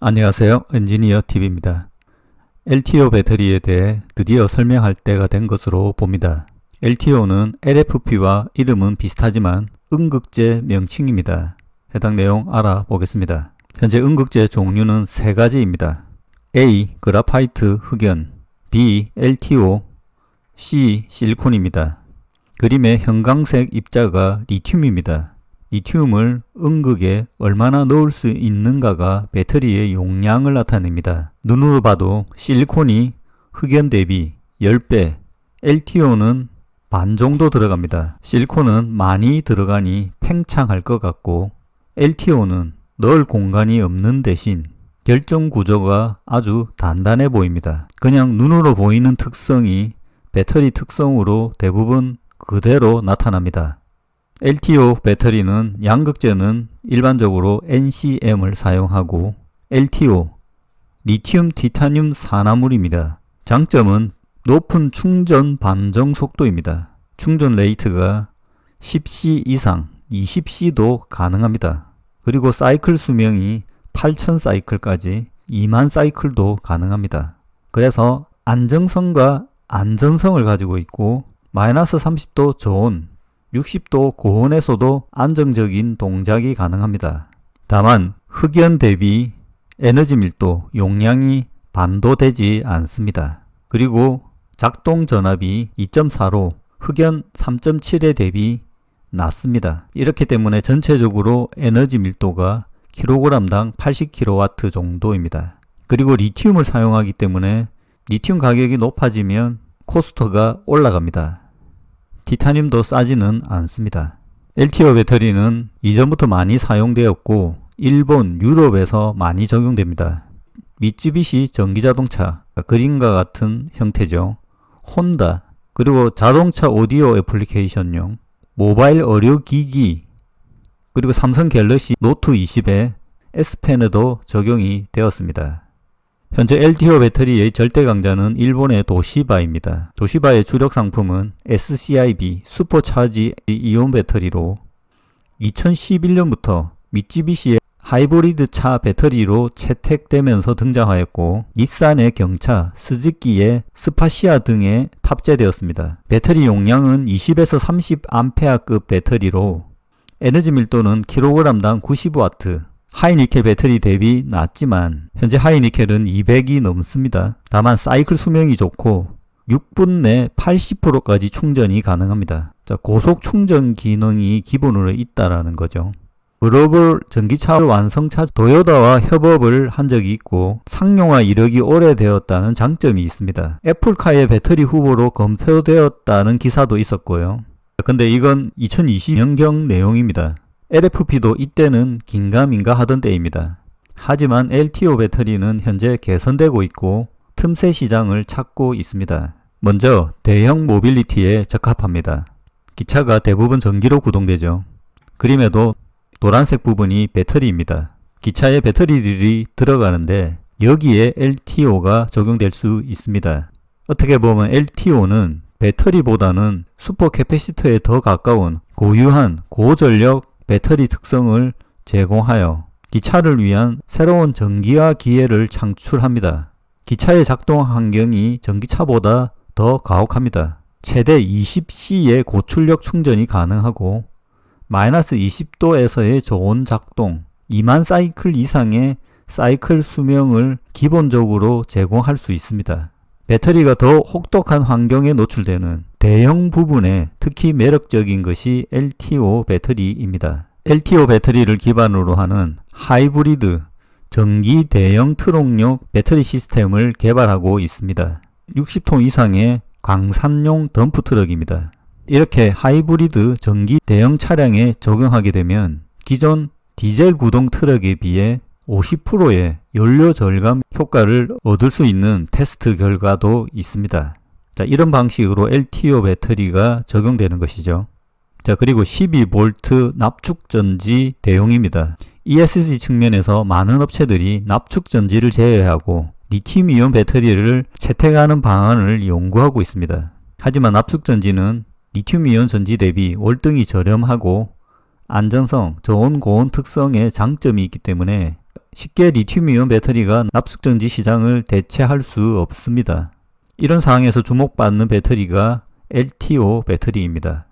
안녕하세요. 엔지니어 TV입니다. LTO 배터리에 대해 드디어 설명할 때가 된 것으로 봅니다. LTO는 LFP와 이름은 비슷하지만 음극재 명칭입니다. 해당 내용 알아보겠습니다. 현재 음극재 종류는 세 가지입니다. A. 그라파이트 흑연 B. LTO C. 실리콘입니다. 그림의 형광색 입자가 리튬입니다. 리튬을 음극에 얼마나 넣을 수 있는가가 배터리의 용량을 나타냅니다. 눈으로 봐도 실리콘이 흑연 대비 10배, LTO는 반 정도 들어갑니다. 실리콘은 많이 들어가니 팽창할 것 같고 LTO는 넣을 공간이 없는 대신 결정 구조가 아주 단단해 보입니다. 그냥 눈으로 보이는 특성이 배터리 특성으로 대부분 그대로 나타납니다. LTO 배터리는 양극재는 일반적으로 NCM을 사용하고 LTO 리튬 티타늄 산화물입니다. 장점은 높은 충전 반정 속도입니다. 충전 레이트가 10C 이상 20C도 가능합니다. 그리고 사이클 수명이 8000 사이클까지 2만 사이클도 가능합니다. 그래서 안정성과 안전성을 가지고 있고 마이너스 30도 저온 60도 고온에서도 안정적인 동작이 가능합니다. 다만 흑연 대비 에너지 밀도, 용량이 반도 되지 않습니다. 그리고 작동 전압이 2.4로 흑연 3.7에 대비 낮습니다. 이렇기 때문에 전체적으로 에너지 밀도가 킬로그램당 80kW 정도입니다. 그리고 리튬을 사용하기 때문에 리튬 가격이 높아지면 코스트가 올라갑니다. 티타늄도 싸지는 않습니다. LTO 배터리는 이전부터 많이 사용되었고 일본, 유럽에서 많이 적용됩니다. 미쯔비시 전기자동차, 그림과 같은 형태죠. 혼다, 그리고 자동차 오디오 애플리케이션용, 모바일 의료기기, 그리고 삼성 갤럭시 노트 20에 S펜에도 적용이 되었습니다. 현재 LTO 배터리의 절대 강자는 일본의 도시바입니다. 도시바의 주력 상품은 SCIB 슈퍼차지 이온 배터리로 2011년부터 미쯔비시의 하이브리드 차 배터리로 채택되면서 등장하였고 닛산의 경차, 스즈키의 스파시아 등에 탑재되었습니다. 배터리 용량은 20에서 30A급 배터리로 에너지 밀도는 킬로그램당 90W, 하이니켈 배터리 대비 낮지만 현재 하이니켈은 200이 넘습니다. 다만 사이클 수명이 좋고 6분 내 80%까지 충전이 가능합니다. 자, 고속 충전 기능이 기본으로 있다라는 거죠. 글로벌 전기차 완성차 도요다와 협업을 한 적이 있고 상용화 이력이 오래되었다는 장점이 있습니다. 애플카의 배터리 후보로 검토되었다는 기사도 있었고요. 근데 이건 2020년경 내용입니다. LFP도 이때는 긴가민가 하던 때입니다. 하지만 LTO 배터리는 현재 개선되고 있고 틈새 시장을 찾고 있습니다. 먼저 대형 모빌리티에 적합합니다. 기차가 대부분 전기로 구동되죠. 그림에도 노란색 부분이 배터리입니다. 기차에 배터리들이 들어가는데 여기에 LTO가 적용될 수 있습니다. 어떻게 보면 LTO는 배터리보다는 슈퍼 캐패시터에 더 가까운 고유한 고전력 배터리 특성을 제공하여 기차를 위한 새로운 전기화 기회를 창출합니다. 기차의 작동 환경이 전기차보다 더 가혹합니다. 최대 20C의 고출력 충전이 가능하고 마이너스 20도에서의 저온 작동, 2만 사이클 이상의 사이클 수명을 기본적으로 제공할 수 있습니다. 배터리가 더 혹독한 환경에 노출되는 대형 부분에 특히 매력적인 것이 LTO 배터리입니다. LTO 배터리를 기반으로 하는 하이브리드 전기 대형 트럭용 배터리 시스템을 개발하고 있습니다. 60톤 이상의 광산용 덤프 트럭입니다. 이렇게 하이브리드 전기 대형 차량에 적용하게 되면 기존 디젤 구동 트럭에 비해 50%의 연료 절감 효과를 얻을 수 있는 테스트 결과도 있습니다. 자, 이런 방식으로 LTO 배터리가 적용되는 것이죠. 자, 그리고 12V 납축전지 대용입니다. ESG 측면에서 많은 업체들이 납축전지를 제외하고 리튬이온 배터리를 채택하는 방안을 연구하고 있습니다. 하지만 납축전지는 리튬이온 전지 대비 월등히 저렴하고 안전성, 저온 고온 특성의 장점이 있기 때문에 쉽게 리튬이온 배터리가 납숙전지 시장을 대체할 수 없습니다. 이런 상황에서 주목받는 배터리가 LTO 배터리입니다.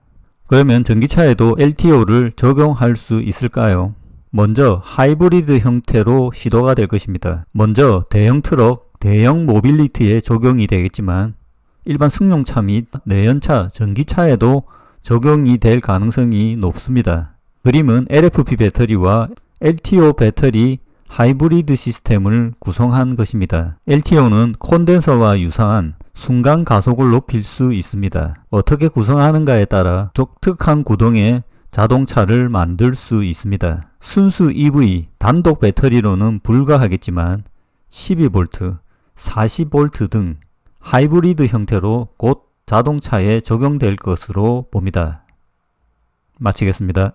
그러면 전기차에도 LTO를 적용할 수 있을까요? 먼저 하이브리드 형태로 시도가 될 것입니다. 먼저 대형 트럭, 대형 모빌리티에 적용이 되겠지만 일반 승용차 및 내연차, 전기차에도 적용이 될 가능성이 높습니다. 그림은 LFP 배터리와 LTO 배터리 하이브리드 시스템을 구성한 것입니다. LTO는 콘덴서와 유사한 순간 가속을 높일 수 있습니다. 어떻게 구성하는가에 따라 독특한 구동의 자동차를 만들 수 있습니다. 순수 EV 단독 배터리로는 불가하겠지만 12V, 40V 등 하이브리드 형태로 곧 자동차에 적용될 것으로 봅니다. 마치겠습니다.